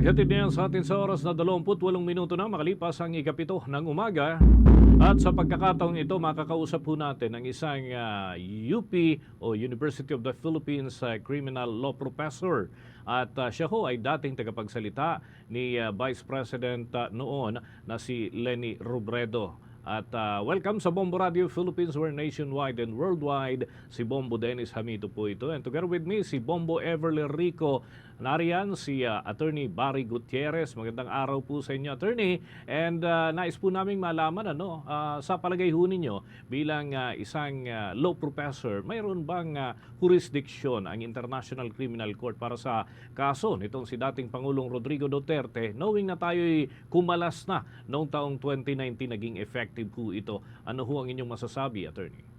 Naghatid na yan sa atin sa oras na 28 minuto na makalipas ang ikapito ng umaga. At sa pagkakataong ito, makakausap po natin ang isang ah, UP o University of the Philippines ah, Criminal Law Professor. At ah, siya ho ay dating tagapagsalita ni ah, Vice President ah, noon na si Lenny Robredo. At ah, welcome sa Bombo Radio Philippines where nationwide and worldwide si Bombo Dennis Hamito po ito. And together with me si Bombo Everly Rico. Nariyan si ah, Attorney Barry Gutierrez. Magandang araw po sa inyo, Attorney. And ah, nais po naming malaman ano, ah, sa palagay ho ninyo bilang ah, isang ah, law professor, mayroon bang ah, jurisdiction ang International Criminal Court para sa kaso nitong si dating Pangulong Rodrigo Duterte knowing na tayo'y kumalas na noong taong 2019 naging effective po ito. Ano ho ang inyong masasabi, Attorney?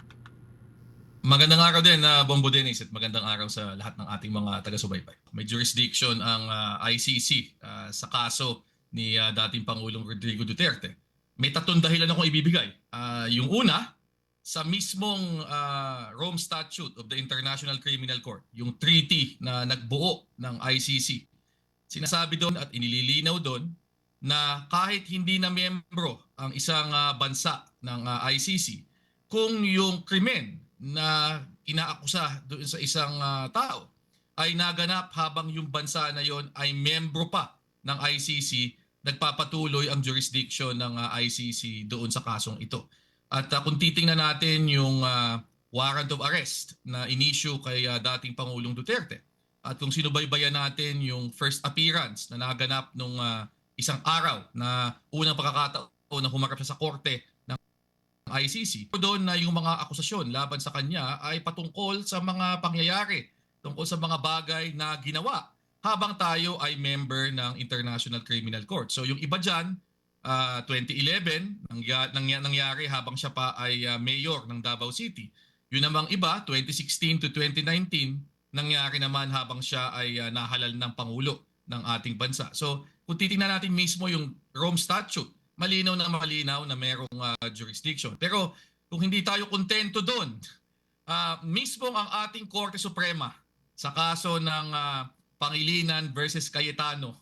Magandang araw din na Bombo Dennis at magandang araw sa lahat ng ating mga taga-subaybay. May jurisdiction ang ah, ICC ah, sa kaso ni ah, dating Pangulong Rodrigo Duterte. May tatlong dahilan akong ibibigay. Ah, yung una, sa mismong ah, Rome Statute of the International Criminal Court, yung treaty na nagbuo ng ICC. Sinasabi doon at inililinaw doon na kahit hindi na miyembro ang isang ah, bansa ng ah, ICC, kung yung krimen na inaakusa doon sa isang ah, tao ay naganap habang yung bansa na yon ay membro pa ng ICC, nagpapatuloy ang jurisdiction ng ah, ICC doon sa kasong ito. At ah, kung titingnan natin yung ah, warrant of arrest na inisyu kay ah, dating Pangulong Duterte, at kung sinubaybayan natin yung first appearance na naganap nung ah, isang araw na unang pagkakataon na humarap siya sa korte ICC. Doon na yung mga akusasyon laban sa kanya ay patungkol sa mga pangyayari, tungkol sa mga bagay na ginawa habang tayo ay member ng International Criminal Court. So yung iba dyan, ah, 2011, nangya- nangya- nangyari habang siya pa ay ah, mayor ng Davao City. Yun namang iba, 2016 to 2019, nangyari naman habang siya ay ah, nahalal ng Pangulo ng ating bansa. So kung titingnan natin mismo yung Rome Statute, malinaw na malinaw na merong ah, jurisdiction. Pero kung hindi tayo kontento doon, ah, mismo ang ating Korte Suprema sa kaso ng ah, Pangilinan versus Cayetano,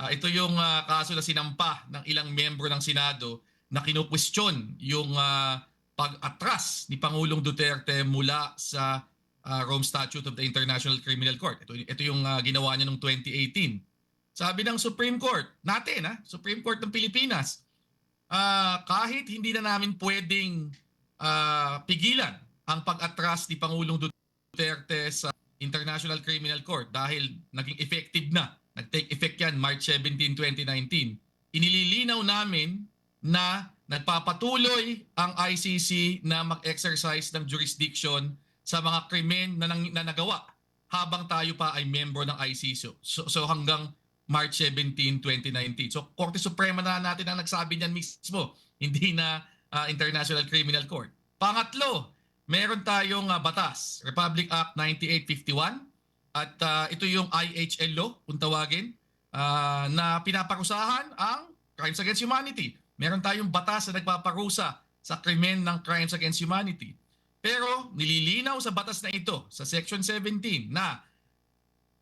ah, ito yung ah, kaso na sinampa ng ilang membro ng Senado na kinukwestiyon yung ah, pag-atras ni Pangulong Duterte mula sa ah, Rome Statute of the International Criminal Court. Ito, ito yung ah, ginawa niya noong 2018. Sabi ng Supreme Court, natin ha, Supreme Court ng Pilipinas, ah, kahit hindi na namin pwedeng ah, pigilan ang pag-atras ni Pangulong Duterte sa International Criminal Court dahil naging effective na, nag-take effect yan March 17, 2019, inililinaw namin na nagpapatuloy ang ICC na mag-exercise ng jurisdiction sa mga krimen na, nang, na nagawa habang tayo pa ay member ng ICC. So, so hanggang March 17, 2019. So Korte Suprema na natin ang nagsabi niyan mismo, hindi na ah, International Criminal Court. Pangatlo, meron tayong ah, batas, Republic Act 9851 at ah, ito yung IHL law kung tawagin ah, na pinaparusahan ang crimes against humanity. Meron tayong batas na nagpaparusa sa krimen ng crimes against humanity. Pero nililinaw sa batas na ito, sa Section 17, na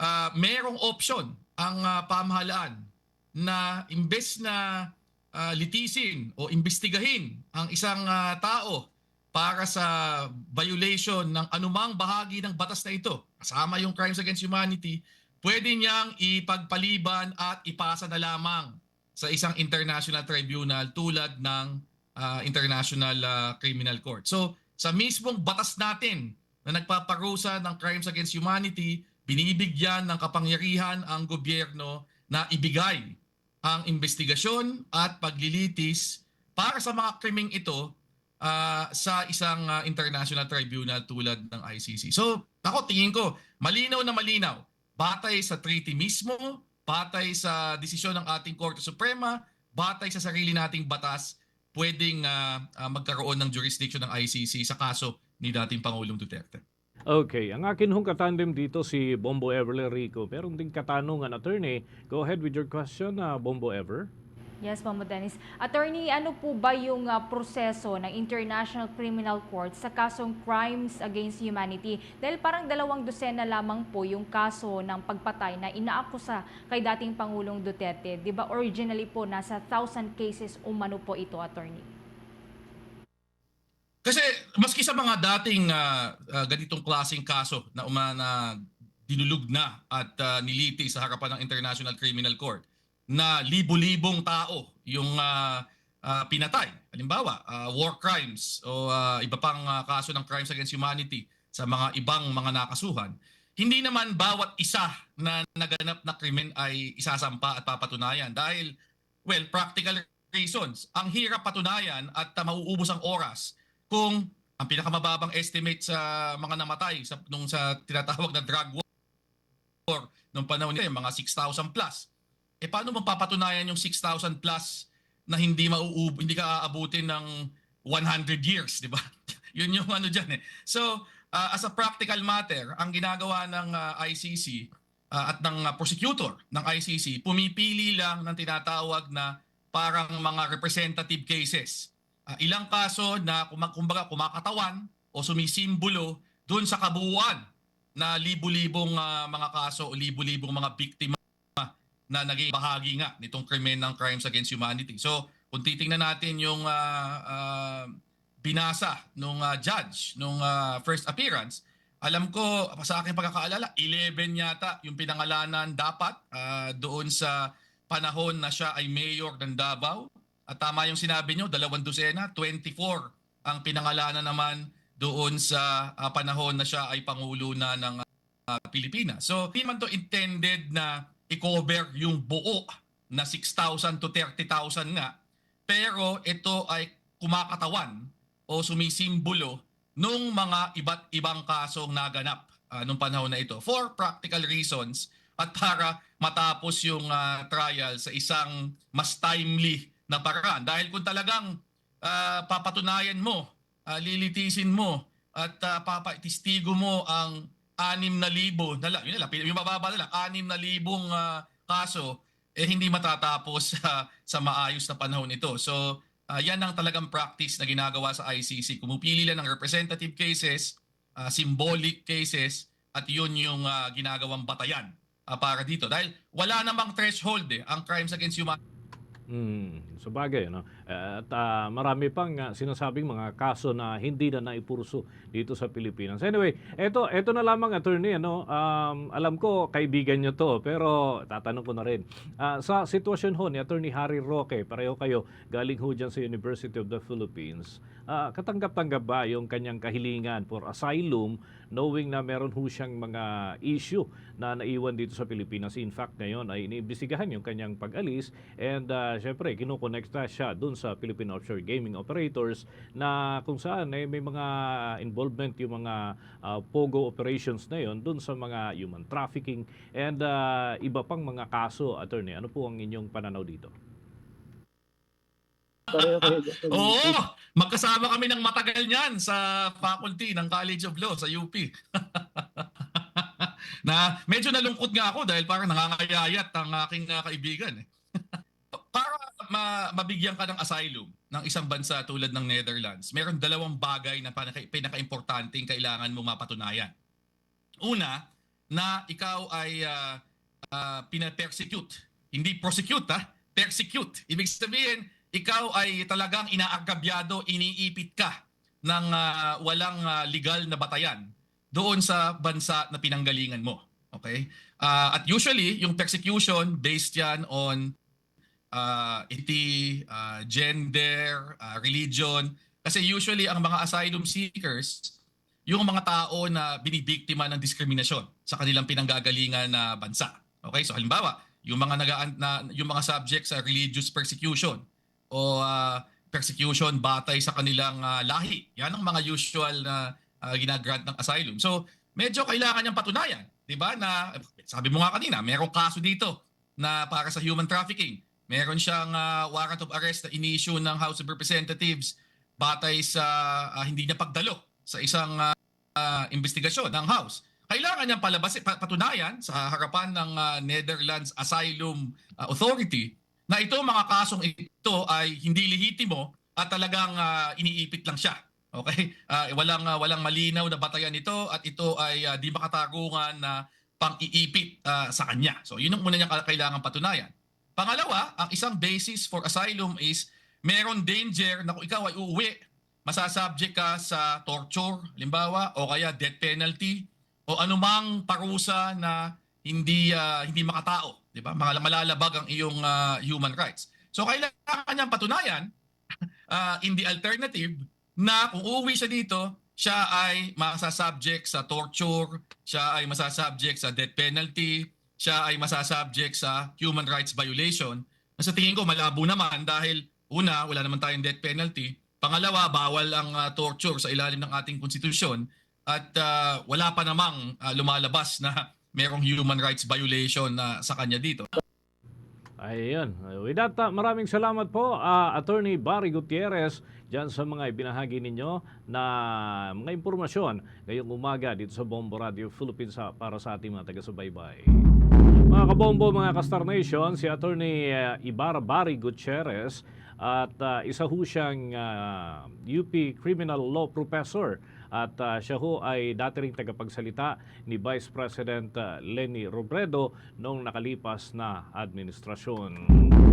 ah, merong option ang ah, pamahalaan na imbes na ah, litisin o imbestigahin ang isang ah, tao para sa violation ng anumang bahagi ng batas na ito, kasama yung crimes against humanity, pwede niyang ipagpaliban at ipasa na lamang sa isang international tribunal tulad ng ah, International ah, Criminal Court. So, sa mismong batas natin na nagpaparusa ng crimes against humanity, binibigyan ng kapangyarihan ang gobyerno na ibigay ang investigasyon at paglilitis para sa mga krimeng ito ah, sa isang ah, international tribunal tulad ng ICC. So, ako tingin ko, malinaw na malinaw, batay sa treaty mismo, batay sa desisyon ng ating Korte Suprema, batay sa sarili nating batas, pwedeng ah, ah, magkaroon ng jurisdiction ng ICC sa kaso ni dating Pangulong Duterte. Okay, ang akin hong katandem dito si Bombo Ever Rico. Meron ding katanungan, attorney. Go ahead with your question, ah, Bombo Ever. Yes, Mamo Dennis. Attorney, ano po ba yung ah, proseso ng International Criminal Court sa kasong Crimes Against Humanity? Dahil parang dalawang dosena lamang po yung kaso ng pagpatay na inaakusa kay dating Pangulong Duterte. Di ba originally po nasa thousand cases umano po ito, Attorney? Kasi maski sa mga dating ah, ah, ganitong klaseng kaso na umana dinulog na at ah, niliti sa harapan ng International Criminal Court na libo-libong tao yung ah, ah, pinatay. Halimbawa, ah, war crimes o ah, iba pang ah, kaso ng crimes against humanity sa mga ibang mga nakasuhan. Hindi naman bawat isa na naganap na krimen ay isasampa at papatunayan dahil well, practical reasons. Ang hirap patunayan at ah, mauubos ang oras kung ang pinakamababang estimate sa mga namatay sa nung sa tinatawag na drug war nung panahon nila mga 6,000 plus. Eh paano mo papatunayan yung 6,000 plus na hindi mauub hindi ka aabutin ng 100 years, di ba? Yun yung ano diyan eh. So, uh, as a practical matter, ang ginagawa ng uh, ICC uh, at ng uh, prosecutor ng ICC, pumipili lang ng tinatawag na parang mga representative cases. Uh, ilang kaso na kumbaga kumakatawan o sumisimbolo doon sa kabuuan na libu-libong ah, mga kaso o libu-libong mga biktima na naging bahagi nga nitong krimen ng crimes against humanity. So, kung titingnan natin yung ah, ah, binasa nung ah, judge nung ah, first appearance, alam ko sa aking pagkakaalala, 11 yata yung pinangalanan dapat ah, doon sa panahon na siya ay mayor ng Davao. At tama yung sinabi nyo, dalawang dosena, 24 ang pinangalanan naman doon sa ah, panahon na siya ay pangulo na ng ah, Pilipinas. So, hindi man to intended na i-cover yung buo na 6,000 to 30,000 nga. Pero ito ay kumakatawan o sumisimbolo nung mga iba't ibang kasong naganap ah, nung panahon na ito for practical reasons at para matapos yung ah, trial sa isang mas timely na paraan. Dahil kung talagang ah, papatunayan mo, ah, lilitisin mo at uh, papatistigo mo ang 6,000 na lang, yun na lang, yung mababa na lang, 6,000 ah, kaso, eh hindi matatapos sa sa maayos na panahon ito. So, ah, yan ang talagang practice na ginagawa sa ICC. Kumupili lang ng representative cases, ah, symbolic cases, at yun yung ah, ginagawang batayan ah, para dito. Dahil wala namang threshold eh, ang crimes against humanity. Hmm, sa bagay, no? At ah, marami pang ah, sinasabing mga kaso na hindi na naipurso dito sa Pilipinas. Anyway, eto, eto na lamang attorney, ano, um, alam ko kaibigan nyo to, pero tatanong ko na rin. Ah, sa sitwasyon ho ni attorney Harry Roque, pareho kayo galing ho dyan sa University of the Philippines. Ah, katanggap-tanggap ba yung kanyang kahilingan for asylum knowing na meron ho siyang mga issue na naiwan dito sa Pilipinas. In fact, ngayon ay iniimbestigahan yung kanyang pag-alis and uh, syempre kinukonekta siya dun sa Philippine Offshore Gaming Operators na kung saan eh, may mga involvement yung mga uh, POGO operations na yon dun sa mga human trafficking and uh, iba pang mga kaso, attorney. Ano po ang inyong pananaw dito? Pareho kayo. Oo, magkasama kami ng matagal niyan sa faculty ng College of Law sa UP. na medyo nalungkot nga ako dahil parang nangangayayat ang aking uh, kaibigan. Eh. Para ma- mabigyan ka ng asylum ng isang bansa tulad ng Netherlands, meron dalawang bagay na pinaka- pinaka-importanting kailangan mo mapatunayan. Una, na ikaw ay uh, uh, pinapersecute. Hindi prosecute, ha? Persecute. Ibig sabihin, ikaw ay talagang inaagabyado, iniipit ka ng ah, walang ah, legal na batayan doon sa bansa na pinanggalingan mo. Okay? Ah, at usually, yung persecution based yan on uh, iti, ah, gender, ah, religion. Kasi usually, ang mga asylum seekers, yung mga tao na binibiktima ng diskriminasyon sa kanilang pinanggagalingan na bansa. Okay? So halimbawa, yung mga nagaan na yung mga subject sa religious persecution o ah, persecution batay sa kanilang ah, lahi. Yan ang mga usual na ah, ginagrant ng asylum. So, medyo kailangan niyang patunayan, 'di ba? Na sabi mo nga kanina, merong kaso dito na para sa human trafficking. Meron siyang ah, warrant of arrest na ini-issue ng House of Representatives batay sa ah, hindi niya pagdalo sa isang ah, ah, investigasyon ng House. Kailangan niyang palabasin, pa- patunayan sa harapan ng ah, Netherlands Asylum ah, Authority na ito mga kasong ito ay hindi lehitimo at talagang ah, iniipit lang siya. Okay? Ah, walang ah, walang malinaw na batayan ito at ito ay ah, di makatarungan na pang-iipit ah, sa kanya. So yun ang una niya kailangan patunayan. Pangalawa, ang isang basis for asylum is meron danger na kung ikaw ay uuwi, masasubject ka sa torture, limbawa, o kaya death penalty, o anumang parusa na hindi ah, hindi makatao, 'di ba? Malalabag ang iyong ah, human rights. So kailangan niyang patunayan ah, in the alternative na kung uuwi siya dito, siya ay masasubject sa torture, siya ay masasubject sa death penalty, siya ay masasubject sa human rights violation. Sa tingin ko malabo naman dahil una, wala naman tayong death penalty. Pangalawa, bawal ang ah, torture sa ilalim ng ating konstitusyon at ah, wala pa namang ah, lumalabas na merong human rights violation na sa kanya dito. Ayun. With that, uh, maraming salamat po, uh, Attorney Barry Gutierrez, dyan sa mga ibinahagi ninyo na mga impormasyon ngayong umaga dito sa Bombo Radio Philippines uh, para sa ating mga taga-subaybay. Mga kabombo, mga Kastar Nation, si Attorney uh, Ibarra Barry Gutierrez at uh, isa ho siyang uh, UP Criminal Law Professor at uh, siya ho ay dati ring tagapagsalita ni Vice President uh, Lenny Robredo noong nakalipas na administrasyon.